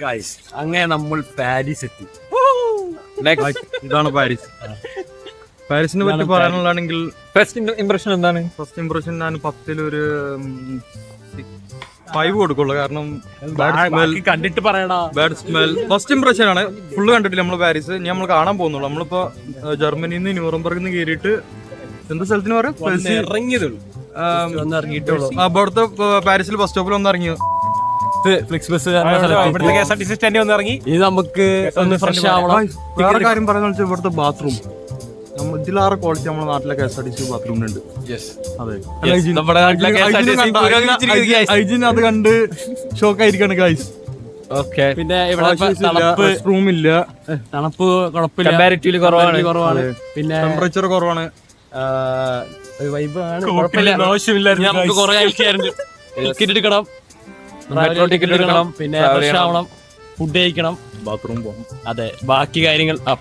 Guys അങ്ങനെ നമ്മൾ Paris എത്തി. ഇതാണ് പാരീസ്. പാരീസിനെ പറ്റി പറയാനുള്ളതാണെങ്കിൽ ഫസ്റ്റ് ഇംപ്രഷൻ എന്താണ്? ഫസ്റ്റ് ഇംപ്രഷൻ ഞാൻ പത്തിലൊരു ഫൈവ് കൊടുക്കുള്ളൂ. കാരണം ബാഡ് സ്മെൽ കണ്ടിട്ട് പറയടാ. ബാഡ് സ്മെൽ ഫസ്റ്റ് ഇംപ്രഷൻ ആണ്. ഫുള്ള് കണ്ടിട്ടില്ല നമ്മൾ പാരീസ്. ഇനി നമ്മൾ കാണാൻ പോകുന്നുള്ളൂ. നമ്മളിപ്പോ ജർമ്മനിയിൽ നിന്ന് ന്യൂറംബർഗിൽ നിന്ന് കയറിയിട്ട് എന്ത് സ്ഥലത്തിന് പറയാം? ഇറങ്ങിയതുള്ളൂ അവിടുത്തെ പാരീസിൽ ബസ് സ്റ്റോപ്പിൽ ഒന്ന് ഇറങ്ങി ഫ്ലിക്സ് ബസ് ഇവിടുത്തെ K S R T C സ്റ്റാൻഡിൽ ഒന്ന് ഇറങ്ങി. ഇത് നമുക്ക് ഒന്ന് ഫ്രഷ് ആവണം. വേറെ കാര്യം പറയുന്നത് വെച്ചാൽ ഇവിടുത്തെ ബാത്റൂം ഇതിലാറ് ക്വാളിറ്റി നമ്മുടെ നാട്ടിലെ K S R T C ബാത്റൂമിനുണ്ട് അതെ. ഹൈജീൻ അത് കണ്ട് ഷോക്ക് ആയിരിക്കാണ് ഗൈസ് ഓക്കെ പിന്നെ ഇവിടെ തണുപ്പ് റൂം ഇല്ല. തണുപ്പ് കുഴപ്പമില്ല. Comparatively കുറവാണ്. കുറവാണ്. പിന്നെ ടെമ്പറേച്ചർ കുറവാണ്. വൈബ് ആണ്. കുഴപ്പമില്ല. ഇനി നമുക്ക് കുറെ ആൾക്കാരുണ്ട് ടിക്കറ്റ് എടുക്കണം. മെട്രോ ടിക്കറ്റ് എടുക്കണം പിന്നെ ഫ്രഷ് ആവണം ഫുഡ് കഴിക്കണം. ബാത്റൂം പോകണം അതെ ബാക്കി കാര്യങ്ങൾ അപ്പൊ